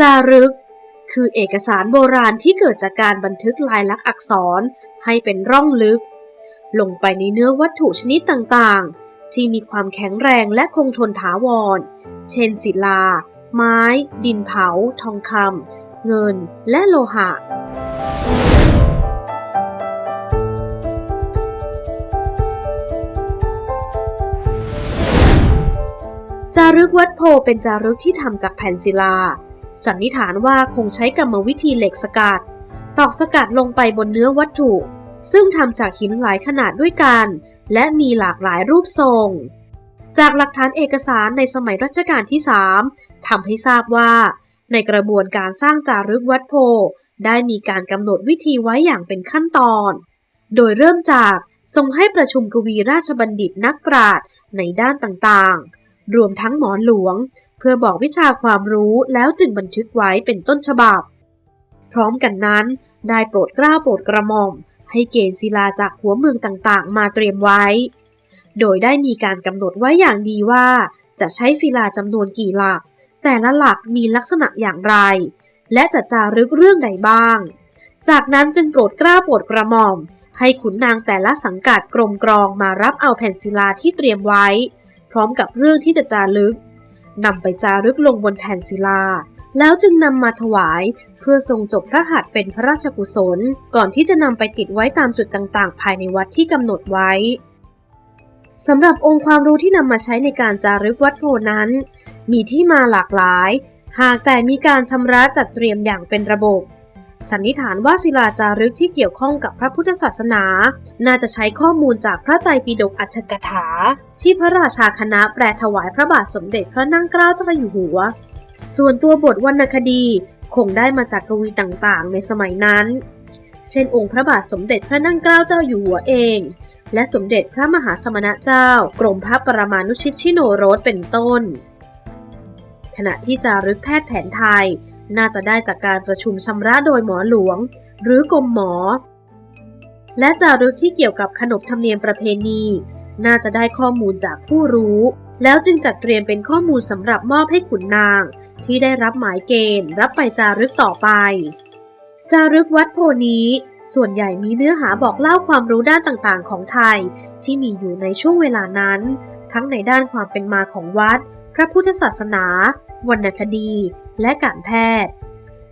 จารึก คือเอกสารโบราณที่เกิดจากการบันทึกลายลักษณ์อักษรให้เป็นร่องลึก ลงไปในเนื้อวัตถุชนิดต่างๆ ที่มีความแข็งแรงและคงทนถาวร เช่นศิลา ไม้ ดินเผา ทองคำเงิน และโลหะจารึกวัดโพเป็นจารึกที่ทำจากแผ่นศิลา สันนิษฐานว่าคงใช้กรรมวิธีเหล็กสกัดตอกสกัดลงไปบนเนื้อวัตถุ ซึ่งทำจากหินหลายขนาดด้วยกัน และมีหลากหลายรูปทรง จากหลักฐานเอกสารในสมัยรัชกาลที่ 3ทำให้ทราบว่า ในกระบวนการสร้างจารึกวัดโพ ได้มีการกำหนดวิธีไว้อย่างเป็นขั้นตอน โดยเริ่มจากทรงให้ประชุมกวีราชบัณฑิตนักปราชญ์ในด้านต่างๆ รวมทั้งหมอหลวง เพื่อบอกวิชาความรู้แล้วจึงบันทึกไว้เป็นต้นฉบับ พร้อมกันนั้น ได้โปรดกล้าโปรดกระหม่อม ให้เกณฑ์ศิลาจากหัวเมืองต่างๆ มาเตรียมไว้ โดยได้มีการกำหนดไว้อย่างดีว่า จะใช้ศิลาจำนวนกี่หลัก แต่ละหลักมีลักษณะอย่างไร และจะจารึกเรื่องใดบ้าง จากนั้นจึงโปรดกล้าโปรดกระหม่อมให้ขุนนางแต่ละสังกัดกรมกรองมารับเอาแผ่นศิลาที่เตรียมไว้ พร้อมกับเรื่องที่จะจารึกนำไปจารึกลงบนแผ่นศิลา แล้วจึงนำมาถวายเพื่อทรงจบพระหัตถ์เป็นพระราชกุศล ก่อนที่จะนำไปติดไว้ตามจุดต่างๆ ภายในวัดที่กำหนดไว้สำหรับองค์ความรู้ที่นำมาใช้ในการจารึกวัดโพนั้น มีที่มาหลากหลาย หากแต่มีการชำระจัดเตรียมอย่างเป็นระบบ สันนิษฐานว่าศิลาจารึกที่เกี่ยวข้องกับพระพุทธศาสนา น่าจะใช้ข้อมูลจากพระไตรปิฎกอัตถกถา ที่พระราชาคณะแปลถวายพระบาทสมเด็จพระนั่งเกล้าเจ้าอยู่หัว ส่วนตัวบทวรรณคดีคงได้มาจากกวีต่างๆ ในสมัยนั้น เช่นองค์พระบาทสมเด็จพระนั่งเกล้าเจ้าอยู่หัวเอง และสมเด็จพระมหาสมณเจ้า กรมพระปรมานุชิตชิโนโรสเป็นต้น ขณะที่จารึกแพทย์แผนไทย น่าจะได้จากการประชุมชำระโดยหมอหลวง หรือกรมหมอ และจารึกที่เกี่ยวกับขนบธรรมเนียมประเพณี น่าจะได้ข้อมูลจากผู้รู้ แล้วจึงจัดเตรียมเป็นข้อมูลสำหรับมอบให้ขุนนาง ที่ได้รับหมายเกณฑ์ รับไปจารึกต่อไปจารึกวัดโพนี้ ส่วนใหญ่มีเนื้อหาบอกเล่าความรู้ด้านต่างๆ ของไทย ที่มีอยู่ในช่วงเวลานั้น ทั้งในด้านความเป็นมาของวัด พระพุทธศาสนา วรรณคดี และการแพทย์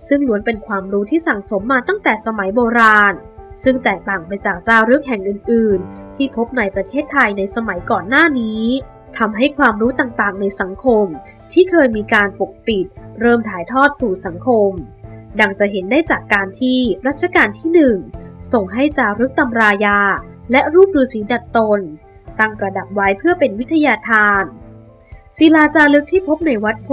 ซึ่งล้วนเป็นความรู้ที่สั่งสมมาตั้งแต่สมัยโบราณ ซึ่งแตกต่างไปจากจารึกแห่งอื่น ๆ ที่พบในประเทศไทยในสมัยก่อนหน้านี้ทำให้ความรู้ต่างๆ ในสังคม ที่เคยมีการปกปิด เริ่มถ่ายทอดสู่สังคม ดังจะเห็นได้จากการที่รัชกาลที่หนึ่งส่งให้จารึกตำรายา และรูปฤาษีดัดตน ตั้งประดับไว้เพื่อเป็นวิทยาทาน ศิลาจารึกที่พบในวัดโพ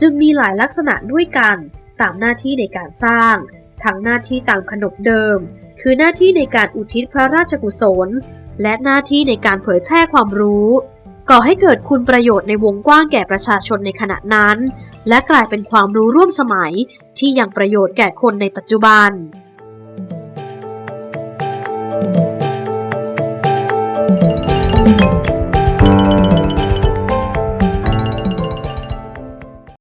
จึงมีหลายลักษณะด้วยกันตามหน้าที่ในการสร้างทั้งหน้าที่ตามขนบเดิม คือหน้าที่ในการอุทิศพระราชกุศล และหน้าที่ในการเผยแพร่ความรู้ก่อให้เกิดคุณประโยชน์ในวงกว้างแก่ประชาชนในขณะนั้น และกลายเป็นความรู้ร่วมสมัยที่ยังประโยชน์แก่คนในปัจจุบัน